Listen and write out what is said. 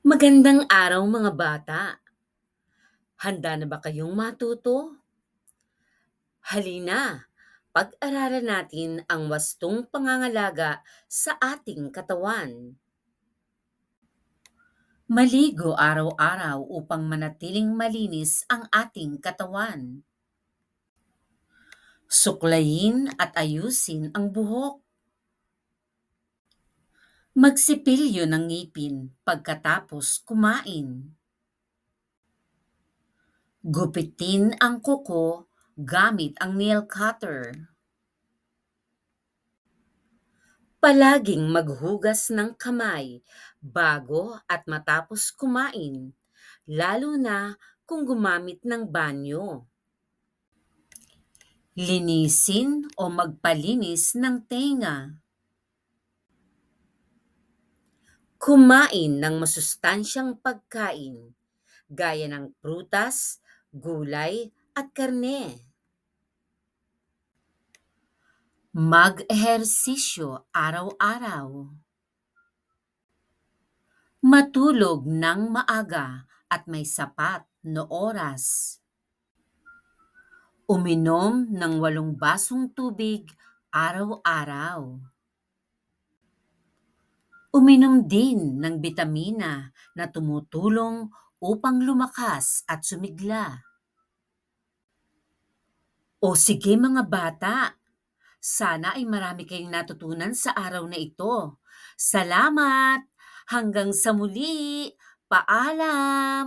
Magandang araw mga bata. Handa na ba kayong matuto? Halina, pag-aralan natin ang wastong pangangalaga sa ating katawan. Maligo araw-araw upang manatiling malinis ang ating katawan. Suklayin at ayusin ang buhok. Magsipilyo ng ngipin pagkatapos kumain. Gupitin ang kuko gamit ang nail cutter. Palaging maghugas ng kamay bago at matapos kumain, lalo na kung gumamit ng banyo. Linisin o magpalinis ng tenga. Kumain ng masustansyang pagkain gaya ng prutas, gulay at karne. Mag-ehersisyo araw-araw. Matulog ng maaga at may sapat na oras. Uminom ng walong basong tubig araw-araw. Uminom din ng bitamina na tumutulong upang lumakas at sumigla. O sige mga bata, sana ay marami kayong natutunan sa araw na ito. Salamat! Hanggang sa muli! Paalam!